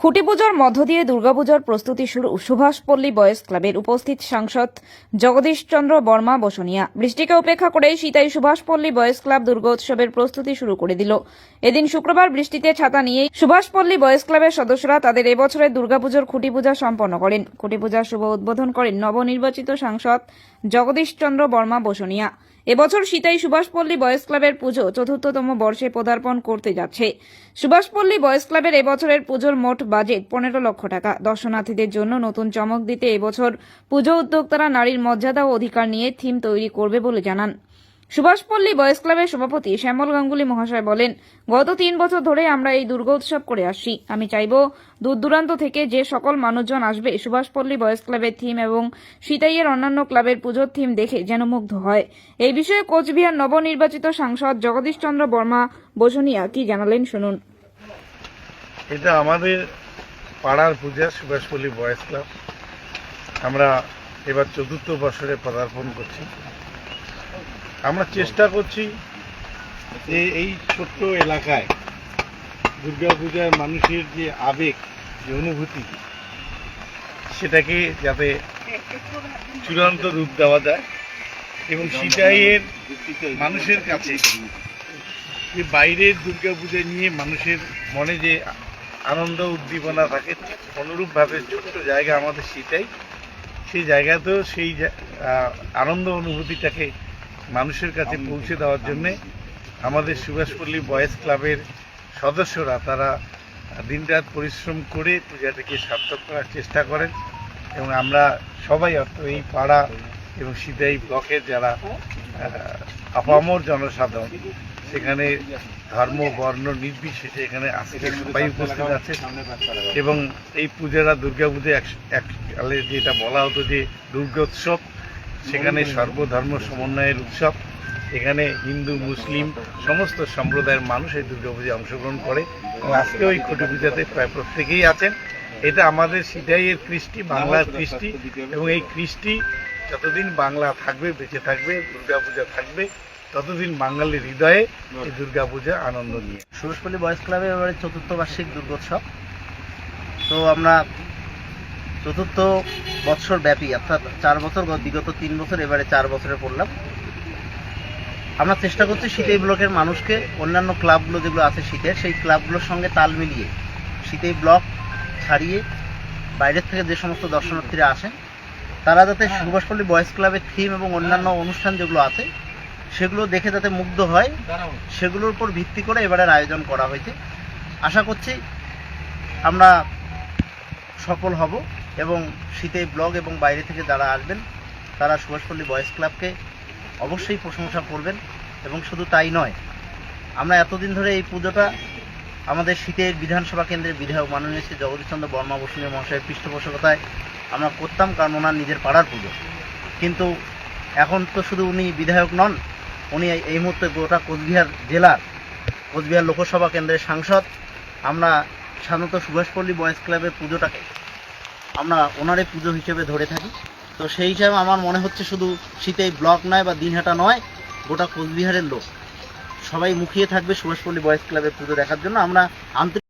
খুঁটি পুজোর মধ্য দিয়ে দুর্গাপুজোর প্রস্তুতি শুরু সুভাষপল্লী বয়েজ ক্লাবের উপস্থিত সাংসদ জগদীশ চন্দ্র বর্মা বসনিয়া। বৃষ্টিকে উপেক্ষা করে সীতাই সুভাষপল্লী বয়েজ ক্লাব দুর্গোৎসবের প্রস্তুতি শুরু করে দিল। এদিন শুক্রবার বৃষ্টিতে ছাতা নিয়ে সুভাষপল্লী বয়েজ ক্লাবের সদস্যরা তাদের এবছরের দুর্গাপুজোর খুঁটি পূজা সম্পন্ন করেন। খুঁটি পূজার শুভ উদ্বোধন করেন নবনির্বাচিত সাংসদ জগদীশ চন্দ্র বর্মা বসনিয়া। এবছর সীতাই সুভাষপল্লী বয়েস ক্লাবের পুজো চতুর্থতম বর্ষে পদার্পণ করতে যাচ্ছে। সুভাষপল্লী বয়েস ক্লাবের এবছরের পুজোর মোট বাজেট পনেরো লক্ষ টাকা। দর্শনার্থীদের জন্য নতুন চমক দিতে এবছর পুজো উদ্যোক্তারা নারীর মর্যাদা ও অধিকার নিয়ে থিম তৈরি করবে বলে জানান। সুভাষপল্লী বয়েজ ক্লাবের সভাপতি শ্যামল গাঙ্গুলি মহাশয় বলেন, গত তিন বছর ধরে আমরা এই দুর্গোৎসব করে আসছি। আমি চাইব দূর দূরান্ত থেকে যে সকল মানুষজন আসবে সুভাষপল্লী বয়েজ ক্লাবের থিম এবং সিতাইয়ের অন্যান্য ক্লাবের পুজোর থিম দেখে যেন মুগ্ধ হয়। এই বিষয়ে কোচবিহার নবনির্বাচিত সাংসদ জগদীশ চন্দ্র বর্মা বসুনিয়া কি জানালেন শুনুন। এটা আমাদের পাড়ার পূজা সুভাষপল্লী ক্লাব। আমরা এবার চতুর্থ বছরে পদার্পণ করছি। আমরা চেষ্টা করছি যে এই ছোট্ট এলাকায় দুর্গাপূজার মানুষের যে আবেগ, যে অনুভূতি, সেটাকে যাতে চূড়ান্ত রূপ দেওয়া যায় এবং সিটাইয়ের মানুষের কাছে যে বাইরের দুর্গাপূজা নিয়ে মানুষের মনে যে আনন্দ উদ্দীপনা থাকে, অনুরূপভাবে ছোট্ট জায়গা আমাদের সেটাই। সেই জায়গাতেও সেই আনন্দ অনুভূতিটাকে মানুষের কাছে পৌঁছে দেওয়ার জন্যে আমাদের সুভাষপল্লী বয়েজ ক্লাবের সদস্যরা তারা দিনরাত পরিশ্রম করে পূজাটাকে সার্থক করার চেষ্টা করেন এবং আমরা সবাই অর্থাৎ এই পাড়া এবং সিতাই ব্লকের যারা আপামর জনসাধারণ, সেখানে ধর্ম, বর্ণ নির্বিশেষে এখানে আজকে সবাই উপস্থিত আছে এবং এই পূজাটা দুর্গা পুজো এককালে যেটা বলা হতো যে দুর্গোৎসব সেখানে সর্বধর্ম সমন্বয়ের উৎসব, এখানে হিন্দু, মুসলিম, সমস্ত সম্প্রদায়ের মানুষ এই দুর্গা পূজায় অংশগ্রহণ করে এবং আজকে ওই খুঁটি পূজাতে প্রায় প্রত্যেকেই আছেন। এটা আমাদের সিটাইয়ের কৃষ্টি, বাংলার কৃষ্টি এবং এই কৃষ্টি যতদিন বাংলা থাকবে, বেঁচে থাকবে দুর্গাপূজা থাকবে, ততদিন বাঙালির হৃদয়ে এই দুর্গাপূজা আনন্দ নিয়ে। সুভাষপল্লী বয়েজ ক্লাবে এবারে চতুর্থ বার্ষিক দুর্গোৎসব। তো আমরা চতুর্থ বৎসর ব্যাপী অর্থাৎ চার বছর বিগত তিন বছর এবারে চার বছরে পড়লাম। আমরা চেষ্টা করছি শীতেই ব্লকের মানুষকে অন্যান্য ক্লাবগুলো যেগুলো আছে শীতের সেই ক্লাবগুলোর সঙ্গে তাল মিলিয়ে শীতেই ব্লক ছাড়িয়ে বাইরের থেকে যে সমস্ত দর্শনার্থীরা আসেন তারা যাতে সুভাষপল্লী বয়েজ ক্লাবের থিম এবং অন্যান্য অনুষ্ঠান যেগুলো আছে সেগুলো দেখে যাতে মুগ্ধ হয় সেগুলোর উপর ভিত্তি করে এবারের আয়োজন করা হয়েছে। আশা করছি আমরা সফল হব। এবং শীতে ব্লগ এবং বাইরে থেকে যারা আসবেন, তারা সুভাষপল্লী বয়েজ ক্লাবকে অবশ্যই প্রশংসা করবেন এবং শুধু তাই নয়, আমরা এতদিন ধরে এই পুজোটা আমাদের শীতের বিধানসভা কেন্দ্রের বিধায়ক মাননীয় শ্রী জগদীশচন্দ্র বর্মা বসুনিয়া মহাশয়ের পৃষ্ঠপোষকতায় আমরা করতাম কারণ ওনার নিজের পাড়ার পুজো। কিন্তু এখন তো শুধু উনি বিধায়ক নন, উনি এই- মুহূর্তে গোটা কোচবিহার জেলার, কোচবিহার লোকসভা কেন্দ্রের সাংসদ। আমরা সাধারণত সুভাষপল্লী বয়েজ ক্লাবের পুজোটাকে আমরা ওনারে পুজো হিসেবে ধরে থাকি। তো সেই হিসাবে আমার মনে হচ্ছে শুধু শীতে ব্লক নয় বা দিনহাটা নয়, গোটা কোচবিহারের লোক। সবাই মুখিয়ে থাকবে সুভাষপল্লী বয়েস ক্লাবের পুজো দেখার জন্য। আমরা আন্তরিক